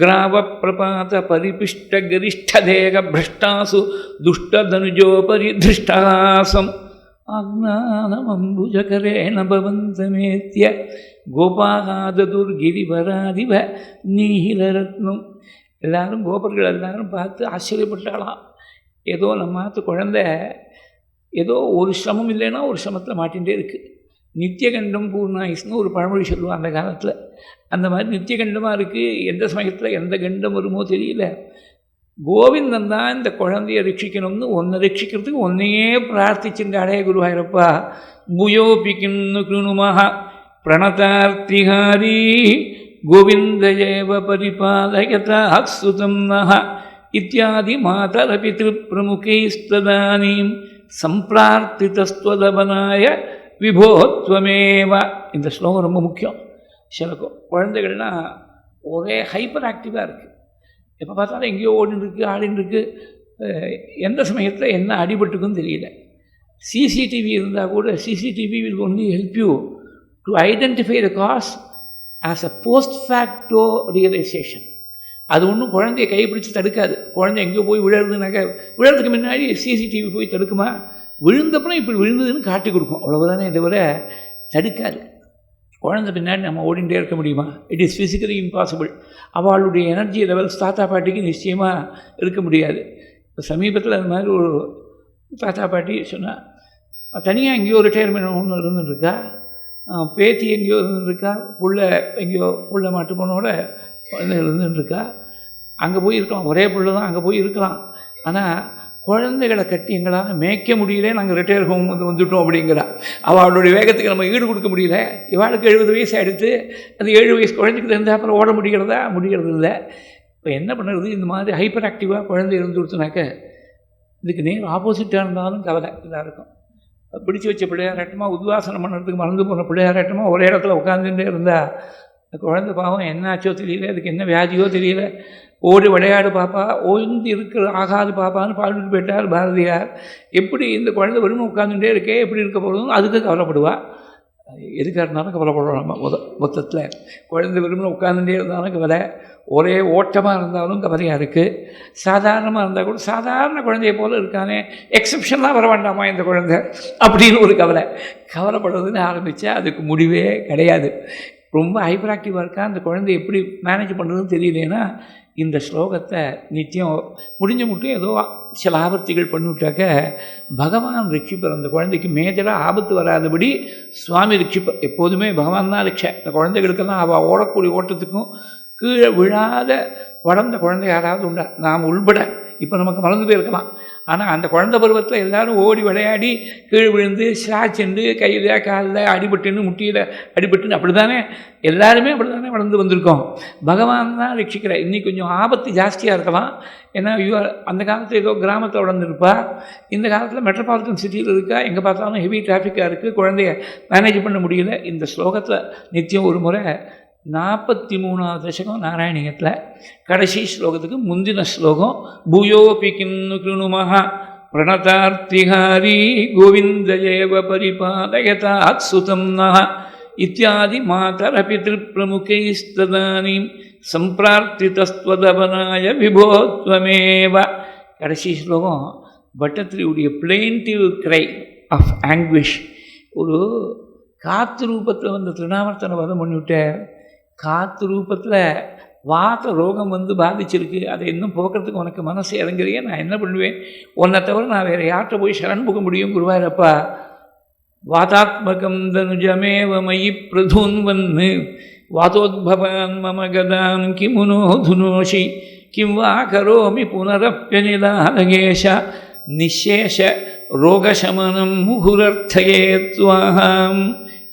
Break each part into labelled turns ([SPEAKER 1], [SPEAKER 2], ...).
[SPEAKER 1] ग्रावप्रपात परिपिष्टगरिष्ठदेहभ्रष्टासु दुष्टधनुजोपरि धृष्टासम् आज्ञानमम्बुजकरेण भवन्तमेत्य கோபாகாததுர்கிரிவராதிவ நீலரத்னம் எல்லாரும் கோபர்கள் எல்லாரும் பார்த்து ஆச்சரியப்பட்டாளாம் ஏதோ நம்ம ஆத்து குழந்தை ஏதோ ஒரு சிரமம் இல்லைன்னா ஒரு சிரமத்தில் மாட்டிகிட்டே இருக்குது நித்தியகண்டம் பூர்ணாயுஷ்னு ஒரு பழமொழி சொல்லுவோம் அந்த காலத்தில். அந்த மாதிரி நித்தியகண்டமாக இருக்குது எந்த சமயத்தில் எந்த கண்டம் வருமோ தெரியல. கோவிந்தன் தான் இந்த குழந்தைய ரட்சிக்கணும்னு ஒன்றை ரட்சிக்கிறதுக்கு ஒன்னையே பிரார்த்திச்சிருந்தாடே குருவாயிரப்பா புயோபிக்கின்னு கிருணுமஹ பிரணதார்த்திஹாரி. கோவிந்தயேவ பரிபாலயதா சுதம் நஹ. இத்தியாதி மாதரபி திருப்பிரமுகைஸ்ததானீம். சம்பிரார்த்திதஸ்வதபனாய விபோத்வமேவ இந்த ஸ்லோகம் ரொம்ப முக்கியம். சில கு- ஒரே ஹைப்பர் ஆக்டிவாக இருக்குது எப்போ பார்த்தாலும் எங்கேயோ ஓடின்னு இருக்குது ஆடின்னு இருக்குது எந்த சமயத்தில் என்ன அடிபட்டுக்குன்னு தெரியல. சிசிடிவி இருந்தால் கூட CCTV will only help you to identify the cause as a post facto realisation அது ஒன்றும் குழந்தைய கைப்பிடிச்சு தடுக்காது. குழந்தை எங்கேயோ போய் விழுறதுனாக்க விழுறதுக்கு முன்னாடி சிசிடிவி போய் தடுக்குமா? விழுந்தப்புறம் இப்படி விழுந்ததுன்னு காட்டி கொடுக்கும். அவ்வளவுதானே தவிர தடுக்காது. குழந்தை பின்னாடி நம்ம ஓடிண்டே இருக்க முடியுமா? இட் இஸ் ஃபிசிக்கலி இம்பாசிபிள் அவளுடைய எனர்ஜி லெவல்ஸ் தாத்தா பாட்டிக்கு நிச்சயமாக இருக்க முடியாது. இப்போ சமீபத்தில் அது மாதிரி ஒரு தாத்தா பாட்டி சொன்னால் தனியாக எங்கேயோ ரிட்டையர்மெண்ட் ஒன்று இருந்துருக்கா? பேத்தி எங்கேயோ இருந்துருக்கா? புள்ள எங்கேயோ புள்ள மாட்டு பொண்ணோட குழந்தை இருந்துருக்கா? அங்கே போய் இருக்கலாம். ஒரே புள்ள தான் அங்கே போய் இருக்கலாம். ஆனால் குழந்தைகளை கட்டி எங்களால் மேய்க்க முடியல நாங்கள் ரிட்டையர் ஹோம் வந்து வந்துவிட்டோம் அப்படிங்கிறா. அவளுடைய வேகத்துக்கு நம்ம ஈடு கொடுக்க முடியல. இவாளுக்கு எழுபது வயசு ஆகிடுத்து அது ஏழு வயசு குழந்தைக்கு இருந்தால் அப்புறம் ஓட முடிகிறதா? முடிகிறது இல்லை. இப்போ என்ன பண்ணுறது இந்த மாதிரி ஹைப்பர் ஆக்டிவாக குழந்தை இருந்து கொடுத்தனாக்க இதுக்கு நேர் ஆப்போசிட்டாக இருந்தாலும் கவலை. எல்லாருக்கும் பிடிச்சி வச்ச பிள்ளையாராட்டமாக உத்வாசனம் பண்ணுறதுக்கு மறந்து போன பிள்ளையாராட்டமாக ஒரே இடத்துல உட்காந்துட்டே இருந்தால் குழந்தை பாவம் என்ன ஆச்சோ தெரியல. அதுக்கு என்ன வியாதியோ தெரியல. ஓடி விளையாடு பாப்பா ஓய்ந்து இருக்கிற ஆகாது பாப்பான்னு பாடிட்டு போயிட்டார் பாரதியார். எப்படி இந்த குழந்தை வெறும் உட்காந்துட்டே இருக்கே எப்படி இருக்க போகிறதும் அதுக்கு கவலைப்படுவா. எதுக்காக இருந்தாலும் கவலைப்படுறோம் நம்ம முத மொத்தத்தில். குழந்தை வெறுமனே உட்காந்துட்டே இருந்தாலும் கவலை. ஒரே ஓட்டமாக இருந்தாலும் கவலையாக இருக்குது சாதாரணமாக இருந்தால் கூட சாதாரண குழந்தைய போல் இருக்கானே. எக்ஸப்ஷன்லாம் வர வேண்டாமா இந்த குழந்தை? அப்படின்னு ஒரு கவலை. கவலைப்படுறதுன்னு ஆரம்பித்தா அதுக்கு முடிவே கிடையாது. ரொம்ப ஹைப்ராக்டிவாக இருக்கா? அந்த குழந்தை எப்படி மேனேஜ் பண்ணுறதுன்னு தெரியலேன்னா இந்த ஸ்லோகத்தை நித்தியம் முடிஞ்ச மட்டும் ஏதோ சில ஆபத்துகள் பண்ணிவிட்டாக்க பகவான் ரட்சிப்பர் அந்த குழந்தைக்கு மேஜராக ஆபத்து வராதபடி சுவாமி ரட்சிப்பர் எப்போதுமே பகவான் தான் ரட்சை இந்த குழந்தைகளுக்கெல்லாம் அவள் ஓடக்கூடிய ஓட்டத்துக்கும் கீழே விழாத வளர்ந்த குழந்தை யாராவது உண்டா? நாம் உள்பட. இப்போ நமக்கு மறந்து போயிருக்கலாம். ஆனால் அந்த குழந்தை பருவத்தில் எல்லோரும் ஓடி விளையாடி கீழே விழுந்து ஸ்லாச்சுண்டு கையில் காலில் அடிபட்டுன்னு முட்டியில் அடிபட்டுன்னு அப்படி தானே எல்லாருமே அப்படி தானே வளர்ந்து வந்திருக்கோம். பகவான் தான் ரட்சிக்கிறார். இன்றைக்கி கொஞ்சம் ஆபத்து ஜாஸ்தியாக இருக்கலாம். ஏன்னா ஐயோ அந்த காலத்தில் ஏதோ கிராமத்தில் வளர்ந்துருப்பா. இந்த காலத்தில் மெட்ரோபாலிட்டன் சிட்டியில் இருக்கா? எங்கே பார்த்தாலும் ஹெவி டிராஃபிக்காக இருக்குது குழந்தைய மேனேஜ் பண்ண முடியல. இந்த ஸ்லோகத்தில் நித்தியம் ஒரு முறை நாற்பத்தி மூணாவது தசகம் நாராயணியத்தில் கடைசி ஸ்லோகத்துக்கு முந்தின ஸ்லோகம் பூயோபி கிண்ணு கிருணுமஹா பிரணதார்த்திஹாரி கோவிந்தஜேவ பரிபாலயதாத் சுதம் நஹ இத்தியாதி மாதரபி திருப்பிரமுகைஸ்ததானீம் சம்பிரார்த்திதஸ்வதபனாய விபோத்வமேவ. கடைசி ஸ்லோகம் பட்டத்திரியுடைய பிளெயின்டிவ் கிரை ஆஃப் ஆங்குவிஷ் ஒரு காத்து ரூபத்தில் வந்த திருநாமர்த்தனை வதம் பண்ணிவிட்டேன் காத்து ரூபத்தில் வாத ரோகம் வந்து பாதிச்சிருக்கு. அதை இன்னும் போக்குறதுக்கு உனக்கு மனசு இறங்குறியே நான் என்ன பண்ணுவேன்? உன்னை தவிர நான் வேறு யார்கிட்ட போய் சரண் புக முடியும் குருவாயிரப்பா வாதாத்மகம் தனுஜமேவ மயி பிரதூன்வன்னு வாதோத்பவான் மம கதாம் கிமுனோ துனோஷி கிம் வா கரோமி புனரப்பியனிலாலகேஷ நிசேஷ ரோகசமனம் முகுரர்த்தயே துவாம்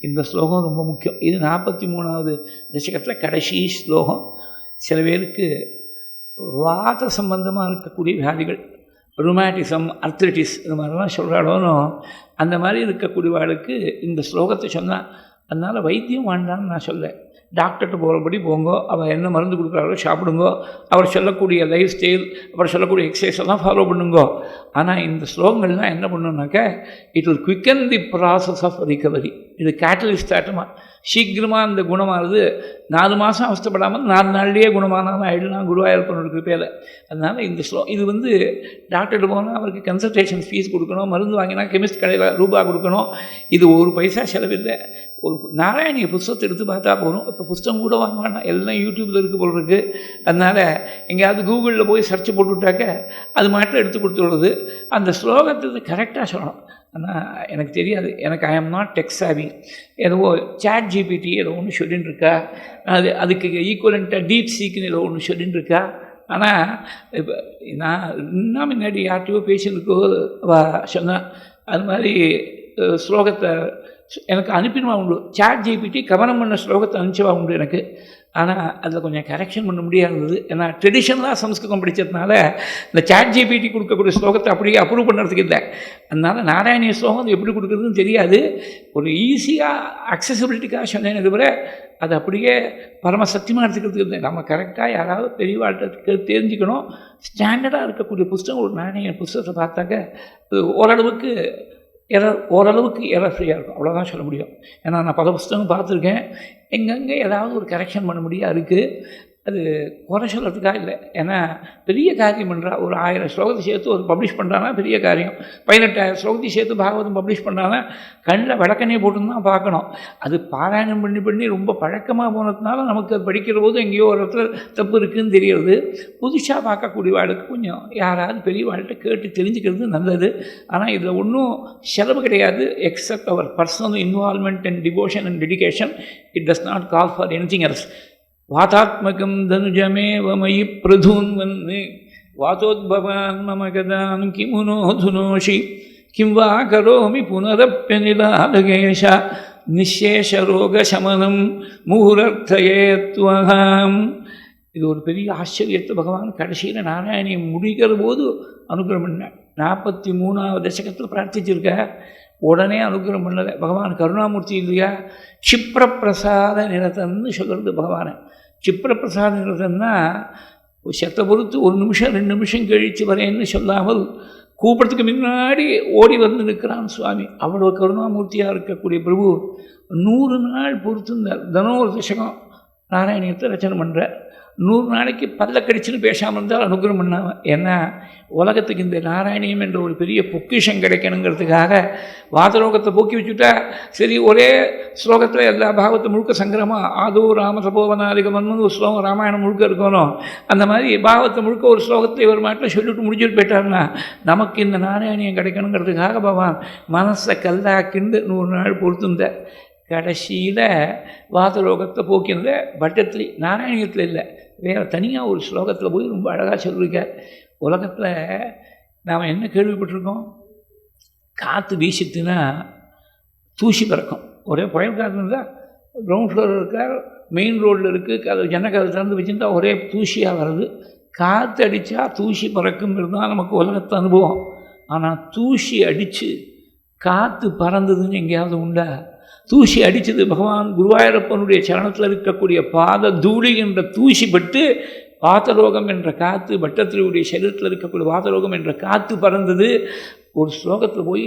[SPEAKER 1] இந்த ஸ்லோகம் ரொம்ப முக்கியம். இது நாற்பத்தி மூணாவது தசகத்தில் கடைசி ஸ்லோகம். சில பேருக்கு வாத சம்பந்தமாக இருக்கக்கூடிய வியாதிகள் ருமேட்டிசம் அர்த்ரிட்டிஸ் இது மாதிரிலாம் சொல்கிறாளோனோ அந்த மாதிரி இருக்கக்கூடியவாளுக்கு இந்த ஸ்லோகத்தை சொன்னால் அதனால் வைத்தியம் வேண்டான்னு நான் சொல்லேன் டாக்டர்கிட்ட போகிறபடி போங்கோ அவர் என்ன மருந்து கொடுக்குறாரோ சாப்பிடுங்கோ அவர் சொல்லக்கூடிய லைஃப் ஸ்டைல் அவர் சொல்லக்கூடிய எக்ஸசைஸ் எல்லாம் ஃபாலோ பண்ணுங்கோ. ஆனால் இந்த ஸ்லோகங்கள்லாம் என்ன பண்ணுனாக்க it will quicken the process of recovery இது கேட்டலிஸ்ட் ஆட்டமாக சீக்கிரமாக அந்த குணமானது நாலு மாதம் அவஸ்தப்படாமல் நாலு நாள்லேயே குணமானாலும் ஆயிடலாம் குருவாயூரப்பனோட கிருப்பையில். அதனால் இந்த ஸ்லோ இது வந்து டாக்டர்கிட்ட போனால் அவருக்கு கன்சல்டேஷன் ஃபீஸ் கொடுக்கணும் மருந்து வாங்கினா கெமிஸ்ட் கடையில் ரூபா கொடுக்கணும். இது ஒரு பைசா செலவில்லை ஒரு நாராயணிய புஸ்தகத்தை எடுத்து பார்த்தா போகணும் இப்போ புஸ்தகம் கூட வாங்க வேண்டாம் எல்லாம் யூடியூப்பில் இருக்குது போல் இருக்குது அதனால் எங்கேயாவது கூகுளில் போய் சர்ச் போட்டுவிட்டாக்க அது மாட்டம் எடுத்து கொடுத்துடுறது அந்த ஸ்லோகத்தை கரெக்டாக சொல்லணும். ஆனால் எனக்கு தெரியாது. எனக்கு ஐ எம் நாட் டெக் சாவி ஏதோ சேட் ஜிபிடி ஏதோ ஒன்று சொல்லின்னு இருக்கா அது அதுக்கு ஈக்குவலண்ட்டாக டீப் சீக்குன்னு ஏதோ ஒன்று சொல்லின்னு இருக்கா ஆனால் இப்போ நான் இன்னும் முன்னாடி யார்கிட்டயோ பேசியிருக்கோ சொன்னேன் அது மாதிரி ஸ்லோகத்தை எனக்கு அனுப்பிடுவா உண்டு? சாட் ஜிபிடி கவனம் பண்ண ஸ்லோகத்தை அனுப்பிச்சவா உண்டு எனக்கு. ஆனால் அதில் கொஞ்சம் கரெக்ஷன் பண்ண முடியாதது. ஏன்னா ட்ரெடிஷ்னலாக சம்ஸ்கிருதம் படித்ததுனால இந்த சாட் ஜிபிடி கொடுக்கக்கூடிய ஸ்லோகத்தை அப்படியே அப்ரூவ் பண்ணுறதுக்கு இல்லை. அதனால் நாராயணிய ஸ்லோகம் அது எப்படி கொடுக்குறதுன்னு தெரியாது. ஒரு ஈஸியாக அக்சசபிலிட்டிக்காக சொன்னேன் தவிர அது அப்படியே பரம சத்தியமாக எடுத்துக்கிறதுக்கு இல்லை. நம்ம கரெக்டாக யாராவது பெரியவாழ்கிட்ட தெரிஞ்சுக்கணும். ஸ்டாண்டர்டாக இருக்கக்கூடிய புஸ்தகம் ஒரு நாணய புஸ்தகத்தை பார்த்தாக்க அது ஓரளவுக்கு எரர் ஓரளவுக்கு எரர் ஃப்ரீயாக இருக்கும். அவ்வளோதான் சொல்ல முடியும். ஏன்னா நான் பல புஸ்தகம் பார்த்துருக்கேன். எங்கெங்கே ஏதாவது ஒரு கரெக்ஷன் பண்ண முடியாது இருக்குது அது குறை சொல்கிறதுக்காக இல்லை. ஏன்னா பெரிய காரியம் பண்ணுறா ஒரு ஆயிரம் ஸ்லோகத்தை சேர்த்து ஒரு பப்ளிஷ் பண்ணுறான்னா பெரிய காரியம். பதினெட்டாயிரம் ஸ்லோகத்தை சேர்த்து பாகவதம் பப்ளிஷ் பண்ணுறான்னா கண்ணில் விளக்கண்ணே போட்டுன்னு தான் பார்க்கணும். அது பாராயணம் பண்ணி பண்ணி ரொம்ப பழக்கமாக போனதுனால நமக்கு அது படிக்கிற போது எங்கேயோ ஒரு இடத்துல தப்பு இருக்குதுன்னு தெரியறது புதுசாக பார்க்கக்கூடிய வாழ்க்கை கொஞ்சம் யாராவது பெரிய வாழ்க்கை கேட்டு தெரிஞ்சுக்கிறது நல்லது. ஆனால் இதில் ஒன்றும் செலவு கிடையாது. Except our personal involvement and devotion and dedication it does not call for anything else வாதாத்மகம் தனுஜமேவ மயி பிரதூன்வன்னு வாதோத்பவான் மம கதான் கிமுனோ துனோஷி. கிம் வா கரோமி புனரப்பியநிலாலகேஷ நிசேஷரோகசமனம் முகுரர்த்தயேத்வகாம் இது ஒரு பெரிய ஆச்சரியத்தை பகவான் கடைசியில் நாராயணியை முடிக்கிற போது அனுகிரம் பண்ணார். நாற்பத்தி மூணாவது தசகத்தில் பிரார்த்திச்சிருக்க உடனே அனுகிரகம் பண்ணலை. பகவான் கருணாமூர்த்தி இல்லையா? க்ஷிப்ரப்பிரசாத நிரதன்னு சொல்கிறது பகவானை. க்ஷிப்ரப்பிரசாத நிரதன்னா செத்தை பொறுத்து ஒரு நிமிஷம் ரெண்டு நிமிஷம் கழித்து வரேன்னு சொல்லாமல் கூப்பிட்றதுக்கு முன்னாடி ஓடி வந்து நிற்கிறான் சுவாமி. அவ்வளோ கருணாமூர்த்தியாக இருக்கக்கூடிய பிரபு நூறு நாள் பொறுத்திருந்தார். தினம் ஒரு தசகம் நாராயணியத்தை ரச்சனை பண்ணுறார் நூறு நாளைக்கு பல்ல கடிச்சுன்னு பேசாமல் இருந்தால் அனுகிரகம் பண்ணாமல் ஏன்னா உலகத்துக்கு இந்த நாராயணியம் என்ற ஒரு பெரிய பொக்கிஷம் கிடைக்கணுங்கிறதுக்காக வாதரோகத்தை போக்கி வச்சுட்டா சரி ஒரே ஸ்லோகத்தில் எல்லா பாகத்தை முழுக்க சங்கிரமாக ஆதோ ராம சபோவனாதிகமன்னு ஒரு ஸ்லோகம் ராமாயணம் முழுக்க இருக்கணும். அந்த மாதிரி பாகவத்தை முழுக்க ஒரு ஸ்லோகத்தை ஒரு மாட்டில் சொல்லிட்டு முடிச்சுட்டு போயிட்டாருன்னா நமக்கு இந்த நாராயணியம் கிடைக்கணுங்கிறதுக்காக பகவான் மனசை கல்லாக்கிண்டு நூறு நாள் பொறுத்துந்த கடைசியில் வாதரோகத்தை போக்கினத பட்டத்தில் நாராயணியத்தில் இல்லை வேறு தனியாக ஒரு ஸ்லோகத்தில் போய் ரொம்ப அழகாக சொல்லியிருக்கார் உலகத்தில் நாம் என்ன கேள்விப்பட்டிருக்கோம்? காற்று வீசிட்டுன்னா தூசி பிறக்கும். ஒரே புயல் காற்று இருந்தால் கிரவுண்ட் ஃப்ளோர் இருக்கார் மெயின் ரோட்டில் இருக்குது அது ஜன்னக்கதை திறந்து வச்சுருந்தா ஒரே தூசியாக வருது காற்று அடித்தா தூசி பறக்கும் இருந்தால் நமக்கு உலகத்தை அனுபவம். ஆனால் தூசி அடித்து காற்று பறந்ததுன்னு எங்கேயாவது உண்டா? தூசி அடித்தது பகவான் குருவாயூரப்பனுடைய சரணத்தில் இருக்கக்கூடிய பாத தூளி என்ற தூசி பட்டு வாதரோகம் என்ற காற்று பட்டத்திரியுடைய சரீரத்தில் இருக்கக்கூடிய வாதரோகம் என்ற காற்று பறந்தது. ஒரு ஸ்லோகத்தில் போய்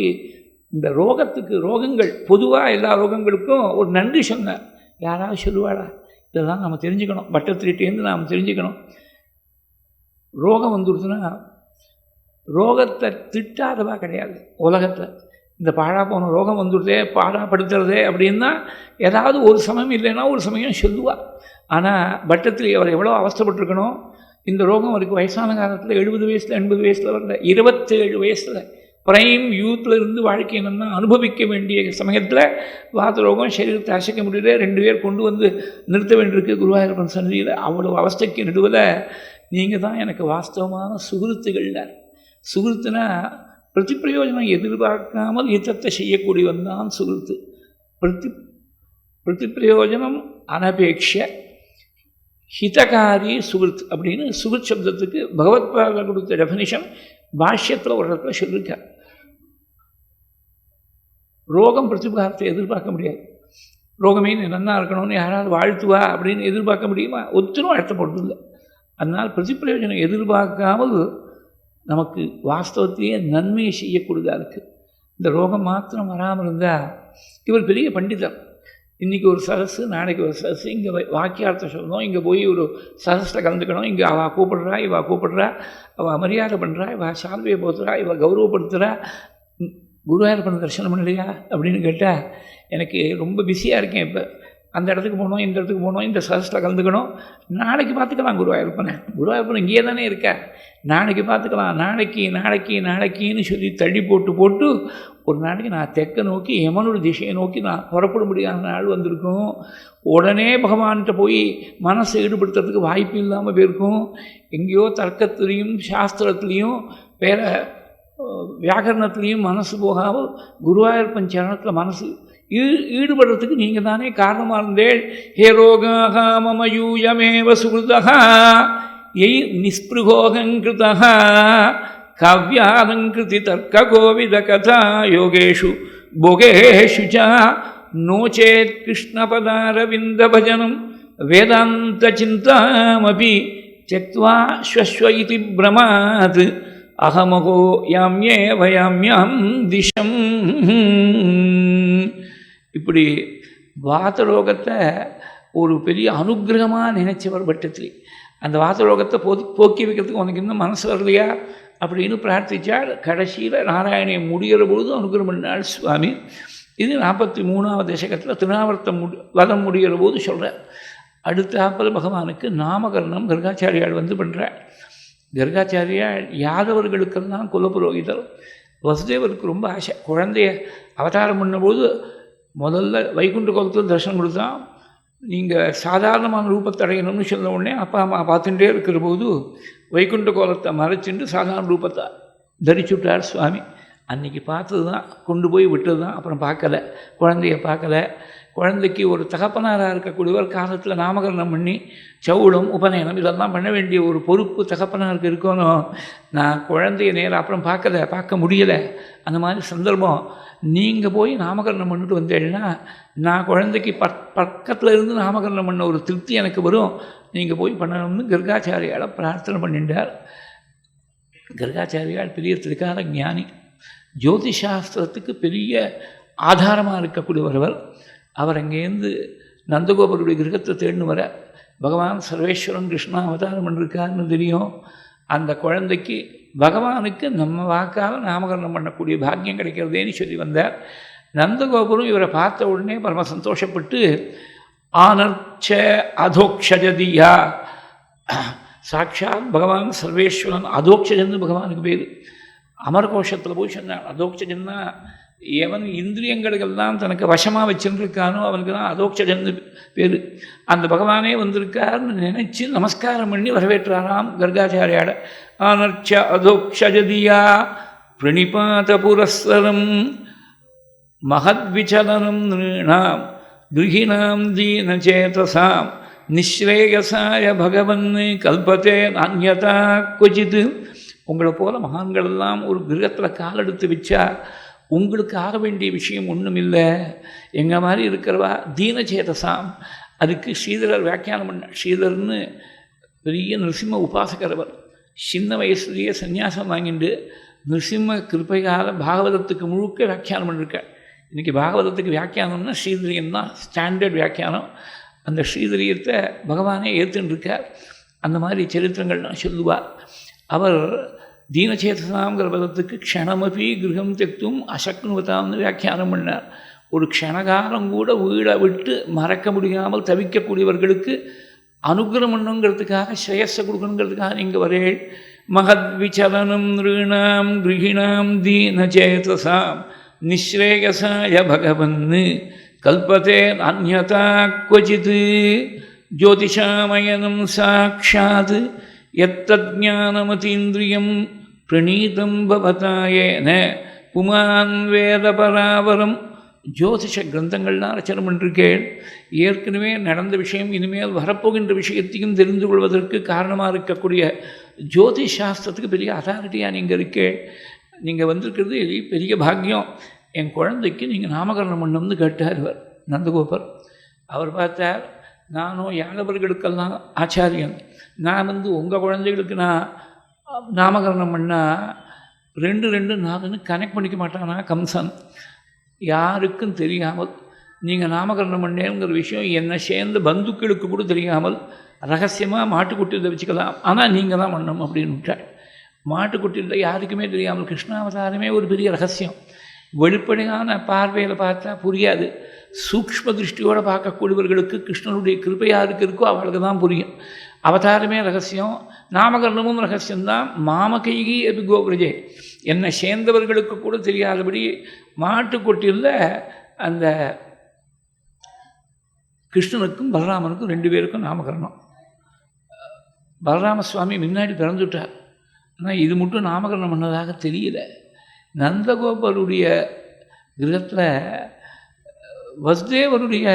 [SPEAKER 1] இந்த ரோகத்துக்கு ரோகங்கள் பொதுவாக எல்லா ரோகங்களுக்கும் ஒரு நன்றி சொன்னார். யாராவது சொல்லுவாடா இதெல்லாம் நம்ம தெரிஞ்சுக்கணும். பட்டத்திரிட்டேருந்து நாம் தெரிஞ்சுக்கணும். ரோகம் வந்துடுச்சுன்னா ரோகத்தை திட்டாதவா கிடையாது. உலகத்தில் இந்த பாழா போன ரோகம் வந்துடுதே பாடாப்படுத்துறதே அப்படின்னா ஏதாவது ஒரு சமயம் இல்லைன்னா ஒரு சமயம் சொல்லுவாள் ஆனால் பட்டத்தில் அவர் எவ்வளோ அவஸ்தப்பட்டிருக்கணும்? இந்த ரோகம் அவருக்கு வயசான காலத்தில் எழுபது வயசில் எண்பது வயசில் வரல. இருபத்தேழு வயசில். ப்ரைம் யூத்தில் இருந்து வாழ்க்கை என்னென்னா அனுபவிக்க வேண்டிய சமயத்தில் வாத ரோகம் சரீரத்தை அசைக்க முடியல. ரெண்டு பேர் கொண்டு வந்து நிறுத்த வேண்டியிருக்கு குருவாயூரப்பன் சன்னதியில். அவ்வளோ அவஸ்தைக்கு நடுவில் நீங்கள் தான் எனக்கு வாஸ்தவமான சுகிருத்துகள்னார் சுகிருத்துனா பிரதி பிரயோஜனம் எதிர்பார்க்காமல் யுத்தத்தை செய்யக்கூடியவன் தான் சுகிருத்து பிரதி பிரதி பிரயோஜனம் அனபேட்ச ஹிதகாரி சுகிருத் அப்படின்னு சுகிருத் சப்தத்துக்கு பகவத்பாத கொடுத்த டெஃபினிஷன் பாஷ்யத்தில் ஒரு இடத்துல சொல்லியிருக்கார் ரோகம் பிரதிபாரத்தை எதிர்பார்க்க முடியாது. ரோகமே நீ நன்னா இருக்கணும்னு யாராவது வாழ்த்துவா அப்படின்னு எதிர்பார்க்க முடியுமா? ஒத்தரும் அழுத்தப்படுறதில்லை இல்லை அதனால் பிரதிப்பிரயோஜனம் எதிர்பார்க்காமல் நமக்கு வாஸ்தவத்திலேயே நன்மையை செய்யக்கூடியதாக இருக்குது இந்த ரோகம் மாத்திரம் வராமல் இருந்தால் இவர் பெரிய பண்டிதர். இன்றைக்கி ஒரு சரசு நாளைக்கு ஒரு சரசு இங்கே வாக்கியார்த்தம் சொல்லணும் இங்கே போய் ஒரு சரஸில் கலந்துக்கணும் இங்கே அவள் கூப்பிடுறா இவா கூப்பிடுறா அவள் மரியாதை பண்ணுறா இவள் சால்வையை போத்துறா இவள் கௌரவப்படுத்துகிறா குருவாயூரப்பன் தரிசனம் பண்ணலையா? அப்படின்னு கேட்டால் எனக்கு ரொம்ப பிஸியாக இருக்கேன் இப்போ. அந்த இடத்துக்கு போகணும் இந்த இடத்துக்கு போகணும் இந்த சரஸில் கலந்துக்கணும். நாளைக்கு பார்த்துக்கலாம் குருவாயூரப்பனை. குருவாயூரப்பன் இங்கேயே தானே இருக்க. நாளைக்கு பார்த்துக்கலாம். நாளைக்கு நாளைக்கு நாளைக்குன்னு சொல்லி தள்ளி போட்டு போட்டு ஒரு நாளைக்கு நான் தெற்க நோக்கி யமனோட திசையை நோக்கி நான் புறப்பட முடியாத நாள் வந்திருக்கும். உடனே பகவான்கிட்ட போய் மனசை ஈடுபடுத்துறதுக்கு வாய்ப்பு இல்லாமல் போயிருக்கும். எங்கேயோ தர்க்கத்துலேயும் சாஸ்திரத்துலேயும் வேறு வியாக்கரணத்துலேயும் மனசு போகாமல் குருவாயூரப்பன் சரணத்தில் மனசு ஈ ஈடுபடுறதுக்கு நீங்கள் தானே காரணமாக இருந்தேள் ஹே ரோகாக மம யூயமேவ சுகிருதா எய் நிஸ்பிருகோகங்கிருதா காவியாலங்கிருதி தர்க்க கோவித கதா யோகேஷு போகேஷு ச नो चेत् कृष्णपदारविन्दभजनं वेदान्तचिन्तामपि त्यक्त्वा श्वश्व इति भ्रमात् அகமகோ யாம்யே வயாம்யாம் திஷம் இப்படி வாதரோகத்தை ஒரு பெரிய அனுகிரகமாக நினைச்சவர் பட்டத்திலே. அந்த வாதரோகத்தை போ போக்கி வைக்கிறதுக்கு உனக்கு இன்னும் மனசு வரலையா? அப்படின்னு பிரார்த்தித்தார் கடைசியில் நாராயணை முடிகிற பொழுது அனுகிரகம் பண்ணாள் சுவாமி. இது நாற்பத்தி மூணாவது தசகத்தில் திருநாவர்த்தம் முடி வதம் முடிகிற போது சொல்கிறார் அடுத்த ஆப்பல் பகவானுக்கு நாமகரணம் கர்காச்சாரியால் வந்து பண்ணுறார் கர்காச்சாரியா யாதவர்களுக்கெல்லாம் குலபுரோகிதர் வசுதேவருக்கு ரொம்ப ஆசை. குழந்தைய அவதாரம் பண்ணும்போது முதல்ல வைகுண்ட கோலத்தில் தரிசனம் கொடுத்தான் நீங்கள் சாதாரணமான ரூபத்தை அடையணும்னு சொன்ன உடனே அப்பா அம்மா பார்த்துட்டே இருக்கிற போது வைகுண்ட கோலத்தை மறைச்சிட்டு சாதாரண ரூபத்தை தரிச்சுட்டார் சுவாமி. அன்றைக்கி பார்த்தது தான் கொண்டு போய் விட்டது தான் அப்புறம் பார்க்கல. குழந்தைய பார்க்கல. குழந்தைக்கு ஒரு தகப்பனாராக இருக்கக்கூடியவர் காலத்தில் நாமகரணம் பண்ணி சவுளம் உபநயனம் இதெல்லாம் பண்ண வேண்டிய ஒரு பொறுப்பு தகப்பனாருக்கு இருக்கணும். நான் குழந்தைய நேரம் அப்புறம் பார்க்கல பார்க்க முடியலை. அந்த மாதிரி சந்தர்ப்பம். நீங்கள் போய் நாமகரணம் பண்ணிட்டு வந்தேன்னா நான் குழந்தைக்கு பக் பக்கத்தில் இருந்து நாமகரணம் பண்ண ஒரு திருப்தி எனக்கு வரும். நீங்கள் போய் பண்ணணும்னு கர்காச்சாரியால் பிரார்த்தனை பண்ணிட்டார். கர்காச்சாரியால் பெரிய திருக்கார ஞானி. ஜோதிஷாஸ்திரத்துக்கு பெரிய ஆதாரமாக இருக்கக்கூடியவர் அவர் அங்கேருந்து நந்தகோபருடைய கிரகத்தை தேடின்னு வர பகவான் சர்வேஸ்வரன் கிருஷ்ணா அவதாரம் பண்ணிருக்காருன்னு தெரியும். அந்த குழந்தைக்கு பகவானுக்கு நம்ம வாக்கால் நாமகரணம் பண்ணக்கூடிய பாக்கியம் கிடைக்கிறதேன்னு சொல்லி வந்தார். நந்தகோபுரம் இவரை பார்த்த உடனே பரம சந்தோஷப்பட்டு ஆனர்ச்ச அதோக்ஷஜதியா. சாட்சாத் பகவான் சர்வேஸ்வரன் அதோக்ஷஜன் பகவானுக்கு பேர். அமர்கோஷத்தில் போய் சொன்னார் அதோக்ஷஜன்னா எவன் இந்திரியங்களுக்கெல்லாம் தனக்கு வசமாக வச்சுருக்கானோ அவனுக்கு தான் அதோக்ஷஜன் பேர். அந்த பகவானே வந்திருக்காருன்னு நினச்சி நமஸ்காரம் பண்ணி வரவேற்றாராம் கர்காச்சாரியாட. ஆனர்ச்ச அதோக்ஷஜதியா பிரணிபாத புரஸ்வரம் மகத்விச்சலனம் நிருணாம் துகினாம் தீனச்சேதசாம் நிஸ்ரேயசாய பகவன் கல்பத்தே நான்யதா கொச்சித்து உங்களை போல மகான்கள் எல்லாம் ஒரு கிரகத்தில் காலெடுத்து வச்சா உங்களுக்கு ஆக வேண்டிய விஷயம் ஒன்றும் இல்லை. எங்கள் மாதிரி இருக்கிறவா? தீனச்சேதசாம். அதுக்கு ஸ்ரீதரர் வியாக்கியானம் பண்ண ஸ்ரீதர்னு பெரிய நிருசிம்ம உபாசகர் அவர் சின்ன வயசுலேயே சன்னியாசம் வாங்கிட்டு நிருசிம்ம கிருப்பைகால பாகவதத்துக்கு முழுக்க வியாக்கியானம் பண்ணிருக்கார். இன்றைக்கி பாகவதத்துக்கு வியாக்கியானம்னா ஸ்ரீதரியம் தான் ஸ்டாண்டர்ட் வியாக்கியானம். அந்த ஸ்ரீதரியத்தை பகவானே ஏற்றுன்னு இருக்கார் அந்த மாதிரி சரித்திரங்கள்லாம் சொல்லுவார். அவர் தீனச்சேதனாங்கிற பதத்துக்கு க்ஷணமபி கிரகம் தெக்தும் அசக்னுவதாம்னு வியாக்கியானம் பண்ணார். ஒரு க்ஷணகாலம் கூட வீடை விட்டு மறக்க முடியாமல் தவிக்கக்கூடியவர்களுக்கு அனுகிரம் பண்ணுங்கிறதுக்காக ஸ்ரேயஸை கொடுக்கணுங்கிறதுக்காக நீங்கள் வரேள். மகத்விச்சலனம் நிருணாம் கிரகிணாம் தீனச்சேதசாம் நிஸ்ரேயசாய பகவன்னு கல்பத்தே நானியதா குவச்சித் ஜோதிஷாமயனம் சாட்சாத் எத்தஜானமதீந்திரியம் பிரணீதம் பவதாயேன புமான் வேதபராவரம் ஜோதிஷ கிரந்தங்கள்லாம் ரச்சனை பண்ணிருக்கேள் ஏற்கனவே நடந்த விஷயம் இனிமேல் வரப்போகின்ற விஷயத்தையும் தெரிந்து கொள்வதற்கு காரணமாக இருக்கக்கூடிய ஜோதிஷ் சாஸ்திரத்துக்கு பெரிய அதாரிட்டியாக நீங்கள் இருக்கே. நீங்கள் வந்திருக்கிறது பெரிய பாக்கியம். என் குழந்தைக்கு நீங்கள் நாமகரணம் பண்ணணும்னு கேட்டார் அவர் நந்தகோபர். அவர் பார்த்தார் நானும் யாதவர்களுக்கெல்லாம் ஆச்சாரியன். நான் வந்து உங்கள் குழந்தைகளுக்கு நான் நாமகரணம் பண்ணால் ரெண்டு ரெண்டு நாலுன்னு கனெக்ட் பண்ணிக்க மாட்டானா கம்சன்? யாருக்கும் தெரியாமல் நீங்கள் நாமகரணம் பண்ணேங்கிற விஷயம் என்னை சேர்ந்த பந்துக்களுக்கு கூட தெரியாமல் ரகசியமாக மாட்டுக்குட்டியில் வச்சுக்கலாம். ஆனால் நீங்கள் தான் பண்ணணும் அப்படின்னு விட்டாள் மாட்டுக்குட்டியில் யாருக்குமே தெரியாமல் கிருஷ்ணாவதாரமே ஒரு பெரிய ரகசியம். வெளிப்படையான பார்வையில் பார்த்தா புரியாது. சூக்ஷ்ம திருஷ்டியோடு பார்க்கக்கூடியவர்களுக்கு கிருஷ்ணனுடைய கிருப்பை யாருக்கு இருக்கோ அவளுக்கு தான் புரியும். அவதாரமே ரகசியம். நாமகரணமும் ரகசியம்தான். மாமகைகி அபி கோபுரஜே. என்னை சேர்ந்தவர்களுக்கு கூட தெரியாதபடி மாட்டுக்கொட்டியில் அந்த கிருஷ்ணனுக்கும் பலராமனுக்கும் ரெண்டு பேருக்கும் நாமகரணம். பலராம சுவாமி முன்னாடி பிறந்துட்டார். ஆனால் இது மட்டும் நாமகரணம் பண்ணதாக தெரியல. நந்தகோபருடைய கிரகத்தில் வசுதேவருடைய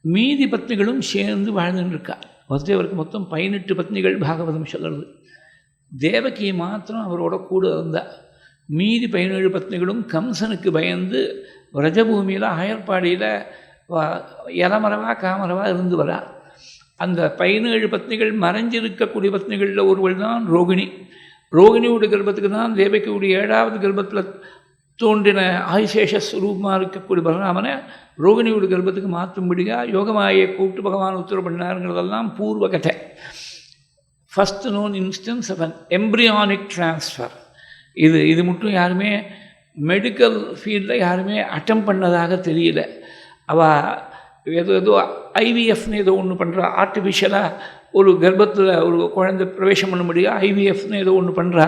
[SPEAKER 1] மீதி பத்துகளும் சேர்ந்து வாழ்ந்துட்டுருக்கார் வசுதேவருக்கு மொத்தம் பதினெட்டு பத்னிகள் பாகவதம் சொல்லுறது. தேவகி மாத்திரம் அவரோட கூட இருந்தா மீதி பதினேழு பத்னிகளும் கம்சனுக்கு பயந்து விரஜபூமியில் ஆயர்பாடியில் இலமரவா காமரவா இருந்து வரா. அந்த பதினேழு பத்னிகள் மறைஞ்சிருக்கக்கூடிய பத்னிகளில் ஒருவள் தான் ரோகிணி. ரோகிணியோட கர்ப்பத்துக்கு தான் தேவகியுடைய ஏழாவது கர்ப்பத்தில் தோன்றின ஆதிசேஷ ஸ்வரூபமாக இருக்கக்கூடிய பலராமனை ரோகிணியோட கர்ப்பத்துக்கு மாற்றும்படியாக யோகமாயை கூப்பிட்டு பகவான் உத்தரவு பண்ணாருங்கிறதெல்லாம் பூர்வ கதை. First known instance of an embryonic transfer இது இது மட்டும் யாருமே மெடிக்கல் ஃபீல்டில் யாருமே அட்டம் பண்ணதாக தெரியல. அவள் ஏதோ ஏதோ ஐவிஎஃப்னு ஏதோ ஒன்று பண்ணுறா ஆர்டிஃபிஷியலாக ஒரு கர்ப்பத்தில் ஒரு குழந்தை பிரவேசம் பண்ண முடியும் ஐவிஎஃப்னு ஏதோ ஒன்று பண்ணுறா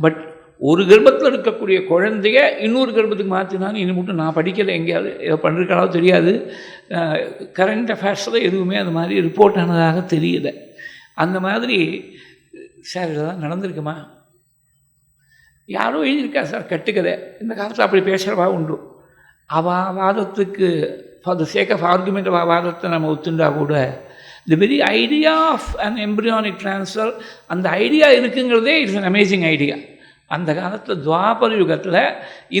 [SPEAKER 1] பட் ஒரு கர்ப்பத்தில் இருக்கக்கூடிய குழந்தைய இன்னொரு கர்ப்பத்துக்கு மாற்றினாலும் இனி மட்டும் நான் படிக்கலை எங்கேயாவது ஏதோ பண்ணிருக்காளோ தெரியாது. கரண்ட் அஃபேர்ஸில் எதுவுமே அந்த மாதிரி ரிப்போர்ட் ஆனதாக தெரியல. அந்த மாதிரி சார் இதெல்லாம் நடந்திருக்குமா? யாரோ எழுதியிருக்கா சார் கட்டுக்கதை? இந்த காலத்தில் அப்படி பேசுகிறவா உண்டு. அவா வாதத்துக்கு for the sake of argument வாதத்தை நம்ம ஒத்துண்டா கூட the very idea of an embryonic transfer அந்த ஐடியா இருக்குங்கிறதே இட்ஸ் அன் அமேசிங் ஐடியா அந்த காலத்தில் துவாபர யுகத்தில்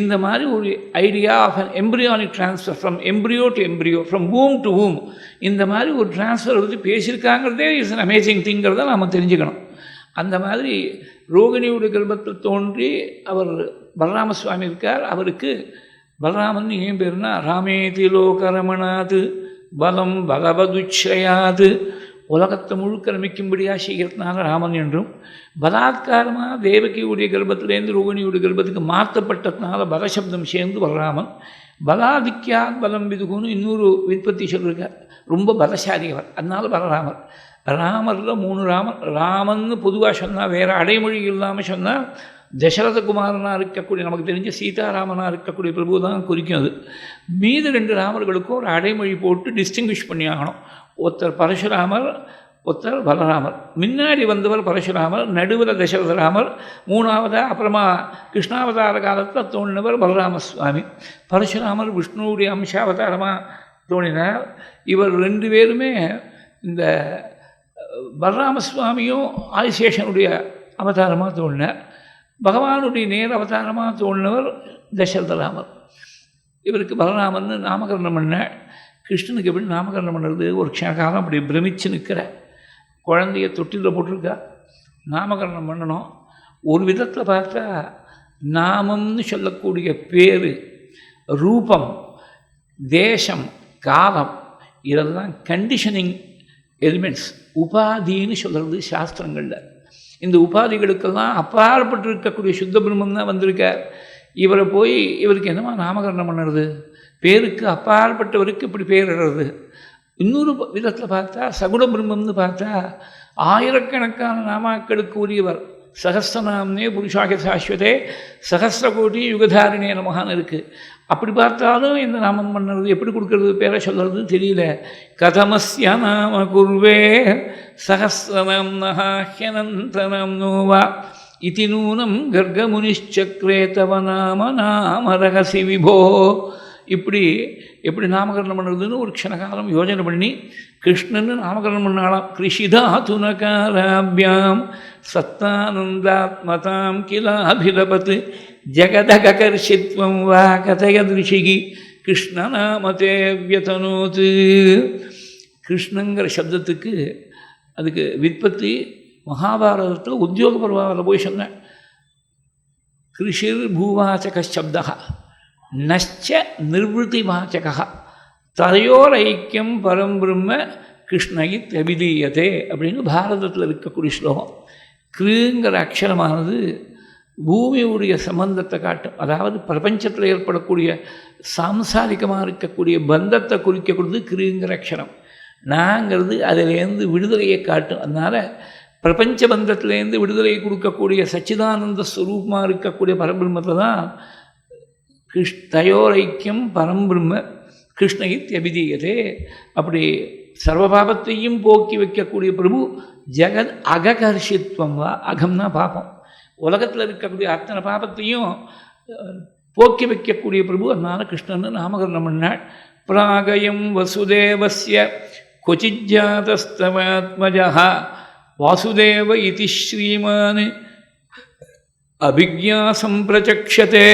[SPEAKER 1] இந்த மாதிரி ஒரு idea of an embryonic transfer from embryo to embryo from womb to womb இந்த மாதிரி ஒரு ட்ரான்ஸ்ஃபர் பற்றி பேசியிருக்காங்கிறதே இஸ் அன் அமேசிங் திங்கிறத நாம் தெரிஞ்சுக்கணும். அந்த மாதிரி ரோகிணியோட கர்ப்பத்தில் தோன்றி அவர் பலராம சுவாமி இருக்கார். அவருக்கு பலராமன் ஏன் பேருனா ராமேதி லோகரமணாது பலம் பலவதுச்சயாது உலகத்தை முழுக்க ரமிக்கும்படியாக செய்கிறதுனால ராமன் என்றும் பலாத்காரமாக தேவகியுடைய கர்ப்பத்திலேருந்து ரோகிணியுடைய கர்ப்பத்துக்கு மாற்றப்பட்டதுனால பலசப்தம் சேர்ந்து பலராமன் பலாதிக்கியா பலம் விதுகுன்னு இன்னொரு விற்பத்தி சொல்லியிருக்கார் ரொம்ப பலசாலி அவர் அதனால பலராமர் ராமரில் மூணு ராமர் ராமன்னு பொதுவாக சொன்னால் வேறு அடைமொழி இல்லாமல் சொன்னால் தசரதகுமாரனாக இருக்கக்கூடிய நமக்கு தெரிஞ்ச சீதாராமனாக இருக்கக்கூடிய பிரபு தான் குறிக்கும் அது. மீது ரெண்டு ராமர்களுக்கும் ஒரு அடைமொழி போட்டு டிஸ்டிங்விஷ் பண்ணி ஆகணும் ஒருத்தர் பரசுராமர் ஒருத்தர் பலராமர். முன்னாடி வந்தவர் பரசுராமர் நடுவில் தசரதராமர் மூணாவதாக அப்புறமா கிருஷ்ணாவதார காலத்தில் தோன்றினவர் பலராம சுவாமி பரசுராமர் விஷ்ணுவுடைய அம்சாவதாரமாக தோணினார் இவர் ரெண்டு பேருமே இந்த பலராம சுவாமியும் ஆதிசேஷனுடைய அவதாரமாக தோன்றினார். பகவானுடைய நேர் அவதாரமாக தோன்றினவர் தசரதராமர். இவருக்கு பலராமர்னு நாமகரணம் பண்ண கிருஷ்ணனுக்கு எப்படி நாமகரணம் பண்ணுறது? ஒரு க்ஷணகாலம் அப்படி பிரமிச்சு நிற்கிற. குழந்தைய தொட்டிலில் போட்டிருக்கா? நாமகரணம் பண்ணணும். ஒரு விதத்தில் பார்த்தா நாமம்னு சொல்லக்கூடிய பேர் ரூபம் தேசம் காலம் இதெல்லாம் கண்டிஷனிங் எலிமெண்ட்ஸ் உபாதின்னு சொல்கிறது சாஸ்திரங்களில். இந்த உபாதிகளுக்கெல்லாம் அப்பாற்பட்டு இருக்கக்கூடிய சுத்த பிரம்மன் தான் வந்திருக்கார். இவரை போய் இவருக்கு என்னமா நாமகரணம் பண்ணுறது? பேருக்கு அப்பாற்பட்டவருக்கு இப்படி பேர் இன்னொரு விதத்தில் பார்த்தா சகுண பிரம்மம்னு பார்த்தா ஆயிரக்கணக்கான நாமாக்களுக்கு உரியவர் சகஸ்திரநாம்னே புருஷாக சாஸ்வதே சகஸ்ர கோடி யுகதாரிணே நமகான்னு இருக்குது அப்படி பார்த்தாலும் இந்த நாமம் பண்ணுறது எப்படி கொடுக்கறது பேரை சொல்கிறதுன்னு தெரியல. கதமஸ்ய நாம குர்வே சகசிரநாம் நகாஹ்யனந்தனம் நோவா இதி நூனம் கர்கமுனிச்சக்ரே தவ நாம நாம ரகசி விபோ. இப்படி எப்படி நாமகரணம் பண்ணுறதுன்னு ஒரு க்ஷணகாலம் யோஜனை பண்ணி கிருஷ்ணன்னு நாமகரணம் பண்ணாலாம் கிருஷிதா கிருஷிதாதுனகாராபியாம் சத்தானந்தாத்மதாம் கிலாபிலபத் ஜெகதகர்ஷித்வம் வா கதயதிருஷிகி கிருஷ்ணநாமதே வியதனோது. கிருஷ்ணங்கிற சப்தத்துக்கு அதுக்கு விற்பத்தி மகாபாரதத்தில் உத்தியோக பருவாவில் போய் சொன்னேன். கிருஷிர் பூவாச்சக சப்தா நஷ்ச நிர்வൃத்திவாச்சகா தரையோர் ஐக்கியம் பரம் கிருஷ்ணகி தவிதீயதே அப்படின்னு பாரதத்தில் இருக்கக்கூடிய ஸ்லோகம். கிருங்கிற அக்ஷரமானது பூமியுடைய சம்பந்தத்தை காட்டும். அதாவது பிரபஞ்சத்தில் ஏற்படக்கூடிய சாம்சாரிகமாக இருக்கக்கூடிய பந்தத்தை குறிக்கக்கூடியது கிருங்கிற அக்ஷரம். நாங்கிறது அதிலேருந்து விடுதலையை காட்டும். அதனால் பிரபஞ்ச பந்தத்திலேருந்து விடுதலையை கொடுக்கக்கூடிய சச்சிதானந்த ஸ்வரூபமாக இருக்கக்கூடிய பரபிரம்மத்தை தான் கிருஷ் தயோரைக்கியம் பரம்பிரம்ம கிருஷ்ணகித் தியபிதீயதே. அப்படி சர்வபாபத்தையும் போக்கி வைக்கக்கூடிய பிரபு ஜெகத் அககர்ஷித்வம் வா அகம்னா பாபம். உலகத்தில் இருக்கக்கூடிய அத்தனை பாபத்தையும் போக்கி வைக்கக்கூடிய பிரபு அதனால கிருஷ்ணன் நாமகரணம் பண்ணாள் பிராகயம் வசுதேவசிய கொச்சிஜாதஸ்தவாத்மஜா வாசுதேவ இதி ஸ்ரீமான். அபிக்யாசம் பிரச்சக்ஷதே.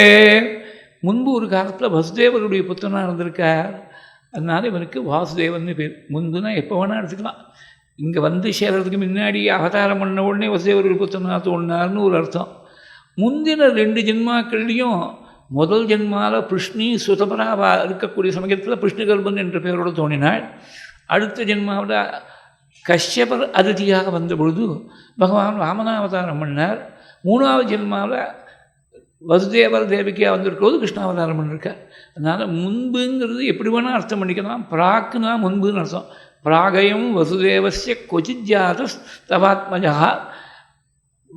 [SPEAKER 1] முன்பு ஒரு காலத்தில் வசுதேவருடைய புத்தனாக இருந்திருக்கார். அதனால இவனுக்கு வாசுதேவன் பேர். முன்புனா எப்போ வேணால் எடுத்துக்கலாம். இங்கே வந்து சேர்றதுக்கு முன்னாடி அவதாரம் பண்ண உடனே வசுதேவருடைய புத்தனாக தோணினார்னு ஒரு அர்த்தம். முந்தின ரெண்டு ஜென்மாக்கள்லேயும் முதல் ஜென்மாவில் பிருஷ்ணி சுதபராவா இருக்கக்கூடிய சமயத்தில் பிருஷ்ணகர்பன் என்ற பெயரோடு தோணினாள் அடுத்த ஜென்மாவில் கஷ்யபர் அதிதியாக வந்த பொழுது பகவான் ராமனாவதாரம் பண்ணார். மூணாவது ஜென்மாவில் வசுதேவர் தேவிக்கையாக வந்திருக்கிறது கிருஷ்ணாவதாரம் பண்ணிருக்கார் அதனால் முன்புங்கிறது எப்படி வேணால் அர்த்தம் பண்ணிக்கலாம். பிராக்குனா முன்புன்னு அர்த்தம். பிராகயம் வசுதேவசிய கொச்சித்யாத தவாத்மஜா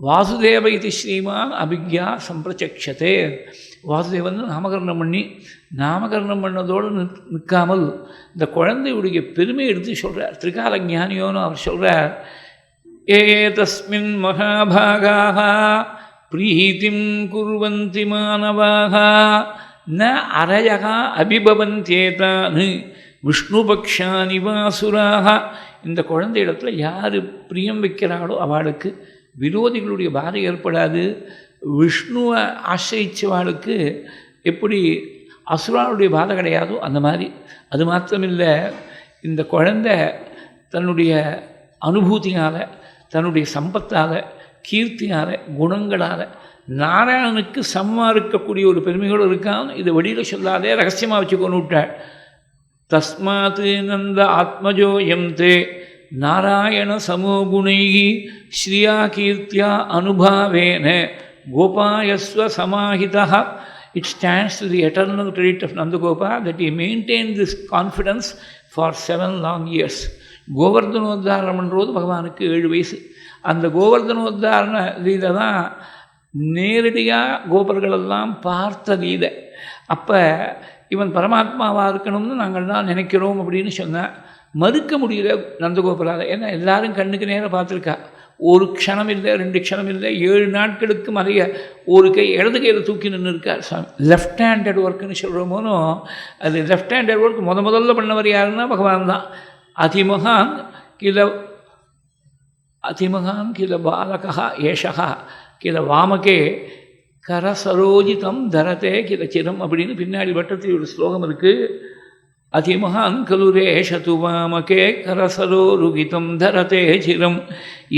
[SPEAKER 1] வாசுதேவ இது ஸ்ரீமான் அபிக்யா சம்பிரச்சக்ஷதே. வாசுதேவன் நாமகரணம் பண்ணி நாமகரணம் பண்ணதோடு நிற் நிற்காமல் இந்த குழந்தையுடைய பெருமை எடுத்து சொல்கிறார் திரிகால ஞானியோன்னு அவர் சொல்கிறார் ஏ தஸ்மின் மகாபாகாக பிரீத்திம் குர்வந்தி மாணவாக ந அரயகா அபிபவந்தேதான் விஷ்ணுபக்ஷானி வாசுராக இந்த குழந்தை இடத்துல யார் பிரியம் வைக்கிறாளோ அவளுக்கு விரோதிகளுடைய பாதை ஏற்படாது. விஷ்ணுவை ஆசிரிச்சவாளுக்கு எப்படி அசுராளுடைய பாதை கிடையாதோ அந்த மாதிரி. அது மாத்திரமில்லை இந்த குழந்தை தன்னுடைய அனுபூதியால் தன்னுடைய சம்பத்தால் கீர்த்தியார குணங்களார நாராயணனுக்கு சமமாக இருக்கக்கூடிய ஒரு பெருமையோடு இருக்கான் இதை வெளியில் சொல்லாதே ரகசியமாக வச்சுக்கொண்டு விட்டாள் தஸ்மாத் நந்த ஆத்மஜோயம் தே நாராயண சமோகுணை ஸ்ரீயா கீர்த்தியா அனுபாவேன கோபாயஸ்வ சமாஹிதா it stands to the eternal credit of Nandagopa that he maintain this confidence for seven long years கோவர்தனோத்தாரணம் பண்ணுறது பகவானுக்கு ஏழு வயசு. அந்த கோவர்தனோத்தாரண ரீதை தான் நேரடியாக கோபர்களெல்லாம் பார்த்த ரீதை அப்போ இவன் பரமாத்மாவாக இருக்கணும்னு நாங்கள் தான் நினைக்கிறோம் அப்படின்னு சொன்னேன் மறுக்க முடியல நந்தகோபுரால். ஏன்னா எல்லாரும் கண்ணுக்கு நேராக பார்த்துருக்கா. ஒரு க்ஷணம் இல்லை ரெண்டு க்ஷணம் இல்லை ஏழு நாட்களுக்கு மறைய ஒரு கை இடது கையில் தூக்கி நின்று இருக்கார். சாமி லெஃப்ட் ஹேண்டட் ஒர்க்குன்னு சொல்கிறோமோனும் அது லெஃப்ட் ஹேண்டட் ஒர்க் முத முதல்ல பண்ணவர் யாருன்னா பகவான் தான். அதிமகான் கில அதிமகான் கில பாலகா ஏஷः கில வாமகே கரசரோஜிதம் தரதே கில சிரம் அப்படின்னு பின்னாடி வட்டத்தில் ஒரு ஸ்லோகம் இருக்குது அதிமகான் கலுரேஷது வாமகே கரசரோருகிதம் தரதே சிரம்.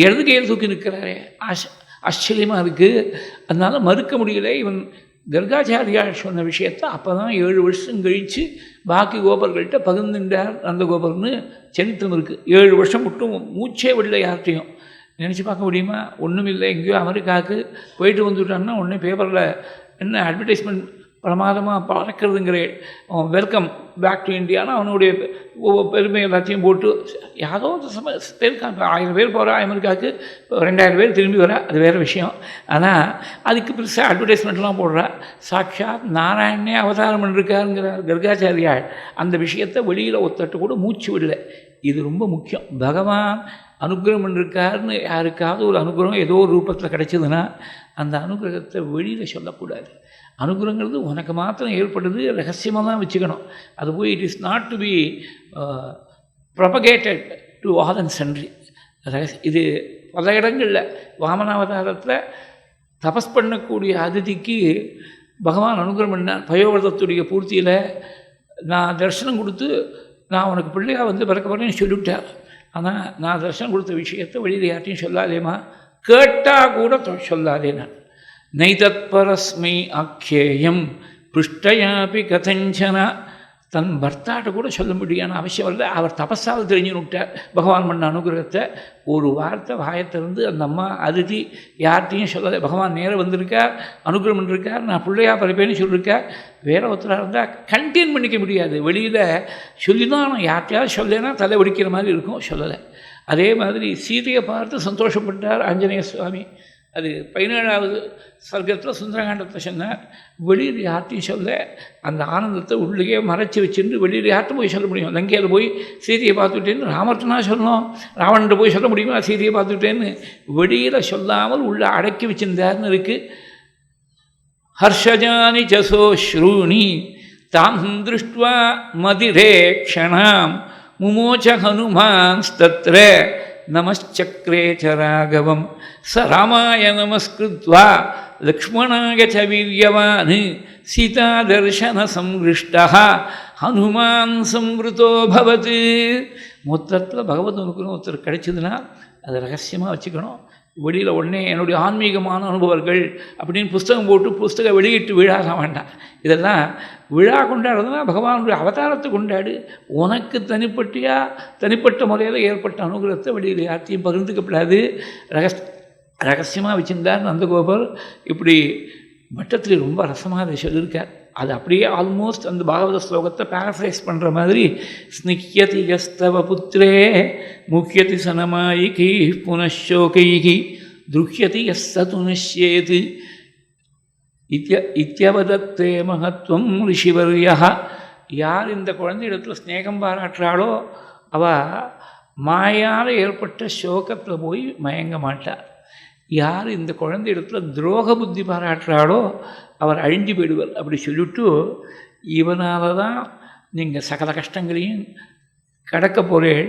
[SPEAKER 1] இடது கையில் தூக்கி நிற்கிறாரே. ஆஷ் ஆச்சரியமாக இருக்குது அதனால் மறுக்க முடியல. இவன் கர்காச்சாரியார் சொன்ன விஷயத்தை அப்போ தான் ஏழு வருஷம் கழித்து பாக்கி கோபர்கள்ட்ட பகிர்ந்துட்டார் நந்தகோபர்னு சரித்திரம் இருக்குது ஏழு வருஷம் மட்டும் மூச்சே விடல யார்கிட்டையும். நினச்சி பார்க்க முடியுமா? ஒன்றும் இல்லை எங்கேயோ அமெரிக்காவுக்கு போயிட்டு வந்துட்டான்னா உடனே பேப்பரில் என்ன அட்வர்டைஸ்மெண்ட் பிரமாதமாக பறக்கிறதுங்கிற வெல்கம் பேக் டு இந்தியானா அவனுடைய பெருமை எல்லாத்தையும் போட்டு யாரோ சம பேருக்கு ஆயிரம் பேர் போகிறா அமெரிக்காவுக்கு ரெண்டாயிரம் பேர் திரும்பி வர அது வேறு விஷயம். ஆனால் அதுக்கு பெருசாக அட்வர்டைஸ்மெண்ட்லாம் போடுறா. சாட்சாத் நாராயணனே அவதாரம் பண்ணிருக்காருங்கிறார் கர்காச்சாரியாள் அந்த விஷயத்தை வெளியில் ஒத்தட்டு கூட மூச்சு விடலை. இது ரொம்ப முக்கியம். பகவான் அனுகிரகம் பண்ணிருக்காருன்னு யாருக்காவது ஒரு அனுகிரகம் ஏதோ ஒரு ரூபத்தில் கிடைச்சதுன்னா அந்த அனுகிரகத்தை வெளியில் சொல்லக்கூடாது. அனுகிரகங்கிறது உனக்கு மாத்திரம் ஏற்படுது ரகசியமாக தான் வச்சுக்கணும். அது போய் it is not to be propagated to other and ரகசிய இது பல இடங்களில் வாமனாவதாரத்தில் தபஸ் பண்ணக்கூடிய அதிதிக்கு பகவான் அனுகிரகம் பண்ணார். பயோவிரதத்துடைய பூர்த்தியில் நான் தரிசனம் கொடுத்து நான் உனக்கு பிள்ளையாக வந்து பிறக்க போகிறேன்னு சொல்லிவிட்டேன் ஆனால் நான் தரிசனம் கொடுத்த விஷயத்தை வெளியில் யார்ட்டையும் சொல்லாதேம்மா. கேட்டால் கூட சொல்லாதே நான். நைதத்பரஸ்மை ஆக்கியேயம் பிருஷ்டயாபி கதஞ்சனா. தன் பர்த்தாட்ட கூட சொல்ல முடியான அவசியம் இல்லை. அவர் தபஸால் தெரிஞ்சு விட்டார். பகவான் பண்ண அனுகிரகத்தை ஒரு வார்த்தை வாயத்திலிருந்து அந்த அம்மா அதிதி யார்கிட்டையும் சொல்லலை. பகவான் நேரம் வந்திருக்கார் அனுகிரகம் பண்ணிருக்கார் நான் பிள்ளையா பிறப்பேன்னு சொல்லியிருக்கார் வேற ஒருத்தராக இருந்தால் கண்டெயின் பண்ணிக்க முடியாது. வெளியில் சொல்லி தான் யார்கிட்டையாவது யார்கிட்டயாவது சொல்லேன்னா தலை ஒடிக்கிற மாதிரி இருக்கும். சொல்லலை. அதே மாதிரி சீதையை பார்த்து சந்தோஷப்பட்டார் ஆஞ்சநேய சுவாமி. அது பதினேழாவது சர்க்கத்தில் சுந்தரகாண்டத்தை சொன்னார் வெளியில் யார்ட்டையும் சொல்ல அந்த ஆனந்தத்தை உள்ளே மறைச்சி வச்சுட்டு வெளியில் யார்கிட்ட போய் சொல்ல முடியும்? லங்கையில் போய் சீதையை பார்த்துட்டேன்னு ராமர்த்தனாக சொல்லணும். ராவணன்ட்ட போய் சொல்ல முடியுமா? சீதையை பார்த்துட்டேன்னு வெளியில் சொல்லாமல் உள்ளே அடக்கி வச்சிருந்தாருன்னு இருக்குது ஹர்ஷஜானி ஜசோ ஸ்ரூணி தாம் திருஷ்டுவா மதிரே க்ஷணாம் முமோச்ச ஹனுமான்ஸ்தத்ர. நமச்சக்ரே ச ராகவம் ச ராமாய நமஸ்கிருத்வா லக்ஷ்மணாய ச வீரியவான் சீதாதர்சன சம்ருஷ்டா ஹனுமான் சம்ருதோ பவத் மொத்தத்தில் பகவத் அனுகிரகம் ஒருத்தர் கிடைச்சதுன்னா அதை ரகசியமாக வச்சுக்கணும் வெளியில் உடனே என்னுடைய ஆன்மீகமான அனுபவங்கள் அப்படின்னு புஸ்தகம் போட்டு புஸ்தகம் வெளியிட்டு விழாக வேண்டாம். இதெல்லாம் விழா கொண்டாடுறதுனா பகவானுடைய அவதாரத்தை கொண்டாடு. உனக்கு தனிப்பட்டியாக தனிப்பட்ட முறையில் ஏற்பட்ட அனுகிரகத்தை வெளியில் யார்த்தையும் பகிர்ந்துக்கப்படாது. ரகஸ் ரகசியமாக வச்சுருந்தார் நந்தகோபால். இப்படி மட்டத்தில் ரொம்ப ரசமாக அதை சொல்லியிருக்கார். அது அப்படியே ஆல்மோஸ்ட் அந்த பாகவத ஸ்லோகத்தை பேரஃப்ரைஸ் பண்ணுற மாதிரி ஸ்னிக்யதி யஸ்தவ புத்திரே முக்கியதி சனமாயிகி புனஷோகைகி துருக்கியதி யஸ்தது நஷ்யேது இத்திய இத்தியவதத்தே மகத்துவம் ரிஷிவர்யா யார் இந்த குழந்தையிடத்தில் ஸ்நேகம் பாராட்டுறாளோ அவ மாயால் ஏற்பட்ட சோகத்தில் போய் மயங்க மாட்டார் யார் இந்த குழந்தை இடத்துல துரோக புத்தி பாராட்டுறாளோ அவர் அழிஞ்சு போயிடுவார். அப்படி சொல்லிவிட்டு இவனால் தான் நீங்கள் சகல கஷ்டங்களையும் கடக்க போகிறேன்